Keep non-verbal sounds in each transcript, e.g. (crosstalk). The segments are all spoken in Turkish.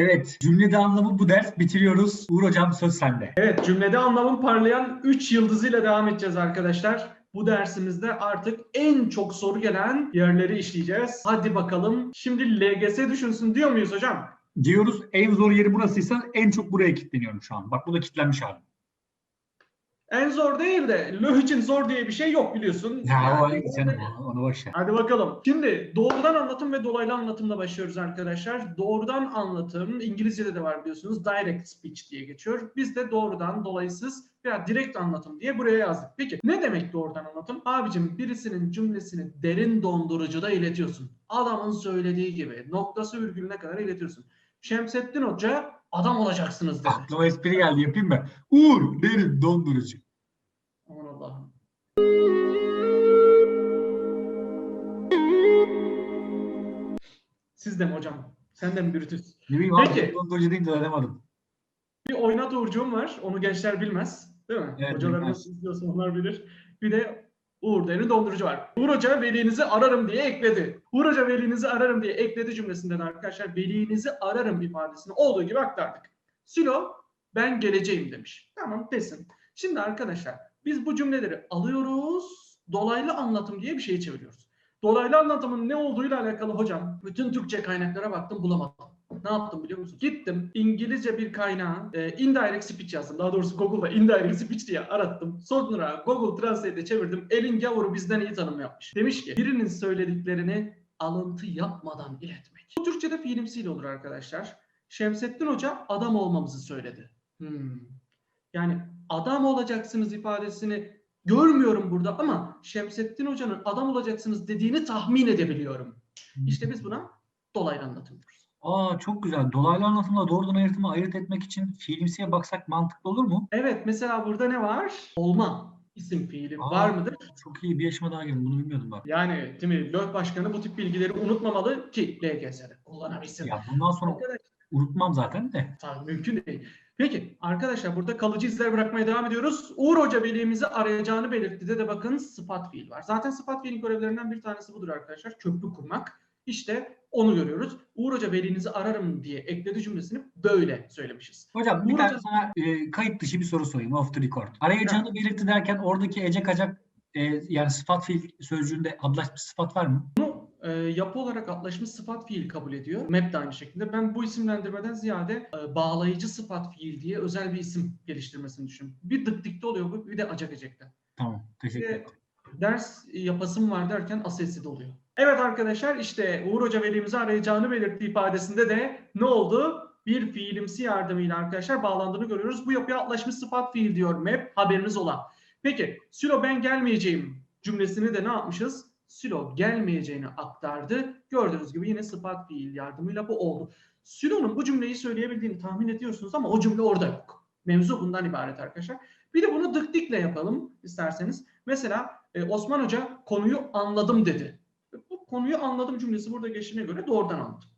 Evet, cümlede anlamı bu ders bitiriyoruz. Uğur hocam söz sende. Evet cümlede anlamın parlayan 3 yıldızıyla devam edeceğiz arkadaşlar. Bu dersimizde artık en çok soru gelen yerleri işleyeceğiz. Hadi bakalım. Şimdi LGS düşünsün diyor muyuz hocam? Diyoruz en zor yeri burasıysa en çok buraya kilitleniyorum şu an. Bak bu da kilitlenmiş halim. En zor değil de löh için zor diye bir şey yok biliyorsun. Ya o Yani- canım onu, onu boş ver. Hadi bakalım. Şimdi doğrudan anlatım ve dolaylı anlatımla başlıyoruz arkadaşlar. Doğrudan anlatım İngilizce'de de var biliyorsunuz. Direct speech diye geçiyor. Biz de doğrudan, dolaysız veya direkt anlatım diye buraya yazdık. Peki ne demek doğrudan anlatım? Abicim birisinin cümlesini derin dondurucuda iletiyorsun. Adamın söylediği gibi noktası virgülüne kadar iletiyorsun. Şemsettin Hoca adam olacaksınız dedi. Aklıma espri geldi yapayım mı? Uğur derin dondurucu. Aman Allah'ım. Siz de mi hocam? Sen de mi Brutus? Ne bileyim abi dondurucu deyince öğrenemedim. Bir oynat Uğurcuğum var. Onu gençler bilmez. Değil mi? Evet, Hocalarımız izliyorsa onlar bilir. Bir de Uğur Derin Dondurucu var. Uğur Hoca velinizi ararım diye ekledi. Uğur Hoca velinizi ararım diye ekledi cümlesinden arkadaşlar velinizi ararım ifadesini olduğu gibi aktardık. Silo ben geleceğim demiş. Tamam desin. Şimdi arkadaşlar biz bu cümleleri alıyoruz. Dolaylı anlatım diye bir şey çeviriyoruz. Dolaylı anlatımın ne olduğuyla alakalı hocam bütün Türkçe kaynaklara baktım bulamadım. Ne yaptım biliyor musun? Gittim İngilizce bir kaynağa e, indirect speech yazdım. Daha doğrusu Google'da indirect speech diye arattım. Sonra Google Translate'e çevirdim. Elin gavuru bizden iyi tanım yapmış. Demiş ki birinin söylediklerini alıntı yapmadan iletmek. Bu Türkçe'de fiilimsiyle olur arkadaşlar. Şemsettin Hoca adam olmamızı söyledi. Hmm. Yani adam olacaksınız ifadesini görmüyorum burada ama Şemsettin Hoca'nın adam olacaksınız dediğini tahmin edebiliyorum. İşte biz buna dolaylı anlatım diyoruz. Aa çok güzel. Dolaylı anlatımla doğrudan ayırtımı ayırt etmek için fiilimsiye baksak mantıklı olur mu? Evet mesela burada ne var? Olma isim fiili Aa. var mıdır? Çok iyi bir yaşıma daha girdim. Bunu bilmiyordum bak. Yani değil mi? LÖH Başkanı bu tip bilgileri unutmamalı ki LGS'de kullanabilsin. Ya bundan sonra Arkadaşlar, unutmam zaten de. tabii mümkün değil. Peki arkadaşlar burada kalıcı izler bırakmaya devam ediyoruz. Uğur Hoca velimizi arayacağını belirtti de, de bakın sıfat fiil var. Zaten sıfat fiilin görevlerinden bir tanesi budur arkadaşlar. Köprü kurmak. İşte onu görüyoruz. Uğur Hoca velinizi ararım diye ekledi cümlesini böyle söylemişiz. Hocam bir Uğur tane hocam- sana e, kayıt dışı bir soru sorayım off the record. Arayacağını belirtti derken oradaki ece kacak e, yani sıfat fiil sözcüğünde adlaşmış sıfat var mı? Bunu e, yapı olarak atlaşmış sıfat fiil kabul ediyor. Map de aynı şekilde. Ben bu isimlendirmeden ziyade e, bağlayıcı sıfat fiil diye özel bir isim geliştirmesini düşünüyorum. Bir dık dikte oluyor bu, bir de acak ecekte. Tamam. Teşekkür Bir de ederim. ders yapasım var derken asesi de oluyor. Evet arkadaşlar işte Uğur Hoca velimizi arayacağını belirttiği ifadesinde de ne oldu? Bir fiilimsi yardımıyla arkadaşlar bağlandığını görüyoruz. Bu yapıya atlaşmış sıfat fiil diyor map haberiniz ola. Peki Sülo ben gelmeyeceğim cümlesini de ne yapmışız? Sülo gelmeyeceğini aktardı. Gördüğünüz gibi yine sıfat fiil yardımıyla bu oldu. Sülo'nun bu cümleyi söyleyebildiğini tahmin ediyorsunuz ama o cümle orada yok. Mevzu bundan ibaret arkadaşlar. Bir de bunu dık dikle yapalım isterseniz. Mesela e, Osman Hoca konuyu anladım dedi. Konuyu anladım cümlesi burada geçtiğine göre doğrudan anladım.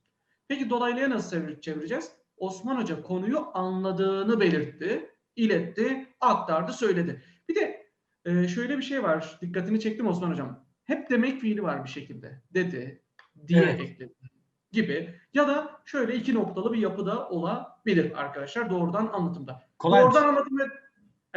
Peki dolaylıya nasıl çevir- çevireceğiz? Osman Hoca konuyu anladığını belirtti, iletti, aktardı, söyledi. Bir de e, şöyle bir şey var. Dikkatini çektim Osman Hocam. Hep demek fiili var bir şekilde. Dedi, diye Evet. ekledi gibi. Ya da şöyle iki noktalı bir yapıda olabilir arkadaşlar doğrudan anlatımda. Kolay Doğrudan anlatım ve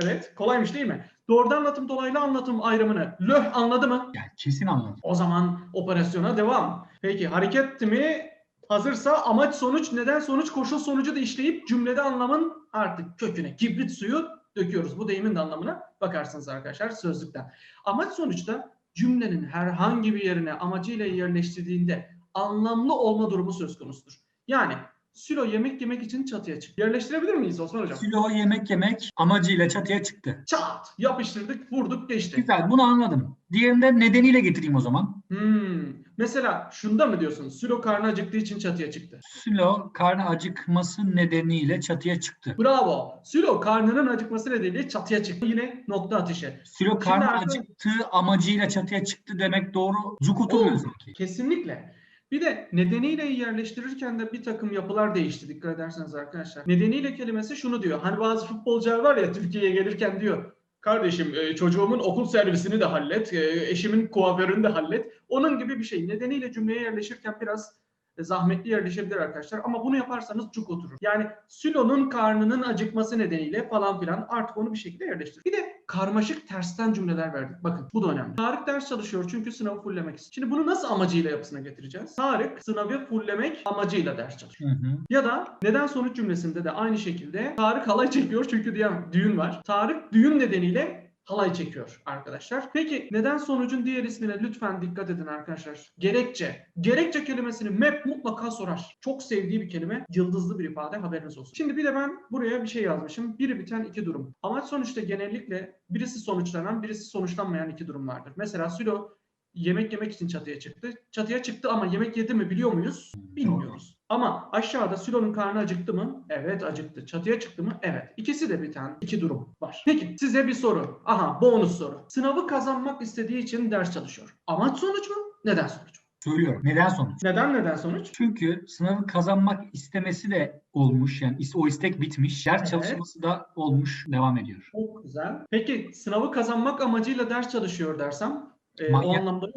evet kolaymış değil mi? Doğrudan anlatım dolaylı anlatım ayrımını löh anladı mı? Yani kesin anladım. O zaman operasyona devam. Peki hareket mi hazırsa amaç sonuç neden sonuç koşul sonucu da işleyip cümlede anlamın artık köküne kibrit suyu döküyoruz. Bu deyimin de anlamına bakarsınız arkadaşlar sözlükten. Amaç sonuçta cümlenin herhangi bir yerine amacıyla yerleştirdiğinde anlamlı olma durumu söz konusudur. Yani Sülo yemek yemek için çatıya çık. Yerleştirebilir miyiz Osman Hocam? Silo yemek yemek amacıyla çatıya çıktı. Çat yapıştırdık vurduk geçti. Güzel bunu anladım. Diğerinde nedeniyle getireyim o zaman. Hmm. Mesela şunda mı diyorsun? Sülo karnı acıktığı için çatıya çıktı. Silo karnı acıkması nedeniyle çatıya çıktı. Bravo. Sülo karnının acıkması nedeniyle çatıya çıktı. Yine nokta atışı. Silo karnı arkadaş- acıktığı amacıyla çatıya çıktı demek doğru. Cuk oturmuyor sanki. Kesinlikle. Bir de nedeniyle yerleştirirken de bir takım yapılar değişti dikkat ederseniz arkadaşlar. Nedeniyle kelimesi şunu diyor. Hani bazı futbolcular var ya Türkiye'ye gelirken diyor. Kardeşim e, çocuğumun okul servisini de hallet, e, eşimin kuaförünü de hallet. Onun gibi bir şey. Nedeniyle cümleye yerleşirken biraz zahmetli yerleşebilir arkadaşlar. Ama bunu yaparsanız cuk oturur. Yani Sülo'nun karnının acıkması nedeniyle falan filan artık onu bir şekilde yerleştirir. Bir de karmaşık tersten cümleler verdik. Bakın bu da önemli. Tarık ders çalışıyor çünkü sınavı fulllemek istiyor. Şimdi bunu nasıl amacıyla yapısına getireceğiz? Tarık sınavı fulllemek amacıyla ders çalışıyor. Hı hı. Ya da neden sonuç cümlesinde de aynı şekilde Tarık halay çekiyor çünkü diye düğün var. Tarık düğün nedeniyle halay çekiyor arkadaşlar. Peki neden sonucun diğer ismine lütfen dikkat edin arkadaşlar. Gerekçe. Gerekçe kelimesini map mutlaka sorar. Çok sevdiği bir kelime. Yıldızlı bir ifade haberiniz olsun. Şimdi bir de ben buraya bir şey yazmışım. Biri biten iki durum. Amaç sonuçta genellikle birisi sonuçlanan birisi sonuçlanmayan iki durum vardır. Mesela Sülo yemek yemek için çatıya çıktı. Çatıya çıktı ama yemek yedi mi biliyor muyuz? Bilmiyoruz. Ama aşağıda Sülo'nun karnı acıktı mı? Evet acıktı. Çatıya çıktı mı? Evet. İkisi de biten iki durum var. Peki size bir soru. Aha bonus soru. Sınavı kazanmak istediği için ders çalışıyor. Amaç sonuç mu? Neden sonuç? Söylüyorum. Neden sonuç? Neden neden sonuç? Çünkü sınavı kazanmak istemesi de olmuş. Yani o istek bitmiş. Ders Evet. çalışması da olmuş. Devam ediyor. Çok güzel. Peki sınavı kazanmak amacıyla ders çalışıyor dersem e, o anlamda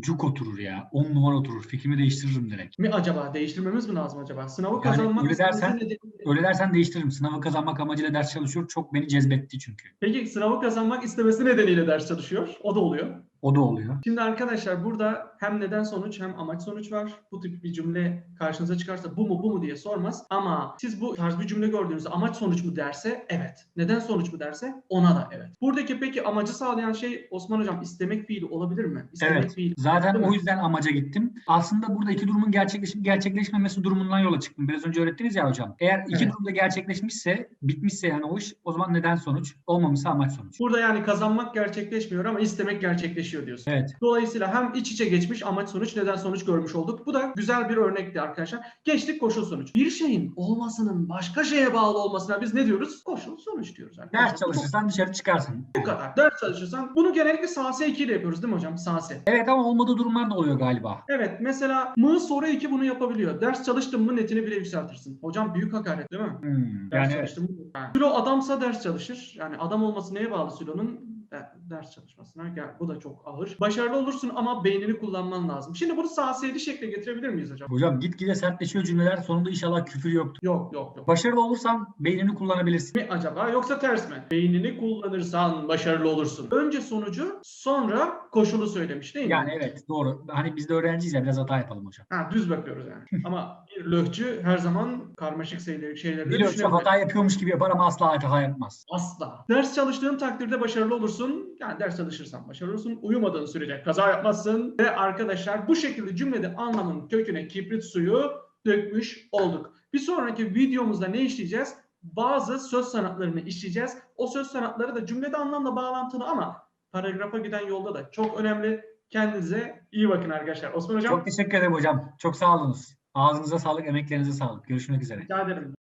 Cuk oturur ya. 10 numara oturur. Fikrimi değiştiririm direkt. mi acaba? Değiştirmemiz mi lazım acaba? Sınavı Yani kazanmak öyle dersen- nedeniyle- Öyle dersen değiştiririm. Sınavı kazanmak amacıyla ders çalışıyor. Çok beni cezbetti çünkü. Peki sınavı kazanmak istemesi nedeniyle ders çalışıyor. O da oluyor. O da oluyor. Şimdi arkadaşlar burada hem neden sonuç hem amaç sonuç var. Bu tip bir cümle karşınıza çıkarsa bu mu bu mu diye sormaz. Ama siz bu tarz bir cümle gördüğünüzde amaç sonuç mu derse evet. Neden sonuç mu derse ona da evet. Buradaki peki amacı sağlayan şey Osman Hocam istemek fiili olabilir mi? İstemek Evet. fiili. Zaten o yüzden amaca gittim. Aslında burada iki durumun gerçekleşip gerçekleşmemesi durumundan yola çıktım. Biraz önce öğrettiniz ya hocam. Eğer iki Evet. durumda gerçekleşmişse, bitmişse yani o iş o zaman neden sonuç? Olmamışsa amaç sonuç. Burada yani kazanmak gerçekleşmiyor ama istemek gerçekleşiyor diyorsun. Evet. Dolayısıyla hem iç içe geçmiş amaç sonuç neden sonuç görmüş olduk. Bu da güzel bir örnekti arkadaşlar. Geçtik koşul sonuç. Bir şeyin olmasının başka şeye bağlı olmasına biz ne diyoruz? Koşul sonuç diyoruz arkadaşlar. Ders çalışırsan dışarı çıkarsın. Bu kadar. Ders çalışırsan bunu genellikle SAS 2 ile yapıyoruz değil mi hocam? SAS. Evet ama olmadığı durumlar da oluyor galiba. Evet mesela mı soru 2 bunu yapabiliyor. Ders çalıştın mı netini bile yükseltirsin. Hocam büyük hakaret değil mi? Hmm, Ders Yani evet. çalıştın mı? Ha. Sülo adamsa ders çalışır. Yani adam olması neye bağlı Sülo'nun? De- Ders çalışmasına. Gel, bu da çok ağır. Başarılı olursun ama beynini kullanman lazım. Şimdi bunu SAS7 şekle getirebilir miyiz hocam? Hocam gitgide sertleşiyor cümleler. Sonunda inşallah küfür yoktur. Yok yok yok. Başarılı olursan beynini kullanabilirsin. mi acaba yoksa ters mi? Beynini kullanırsan başarılı olursun. Önce sonucu sonra koşulu söylemiş değil mi? Yani evet doğru. Hani biz de öğrenciyiz ya biraz hata yapalım hocam. Ha, düz bakıyoruz yani. (laughs) Ama bir löhçü her zaman karmaşık şeyleri, şeyleri Biliyor çok düşünebilir. hata yapıyormuş gibi yapar ama asla hata yapmaz. Asla. Ders çalıştığın takdirde başarılı olursun. Yani ders çalışırsan başarılı olursun. Uyumadığın sürece kaza yapmazsın. Ve arkadaşlar bu şekilde cümlede anlamın köküne kibrit suyu dökmüş olduk. Bir sonraki videomuzda ne işleyeceğiz? Bazı söz sanatlarını işleyeceğiz. O söz sanatları da cümlede anlamla bağlantılı ama paragrafa giden yolda da çok önemli. Kendinize iyi bakın arkadaşlar. Osman Hocam Çok teşekkür ederim hocam. Çok sağ olunuz. Ağzınıza sağlık, emeklerinize sağlık. Görüşmek üzere. rica ederim.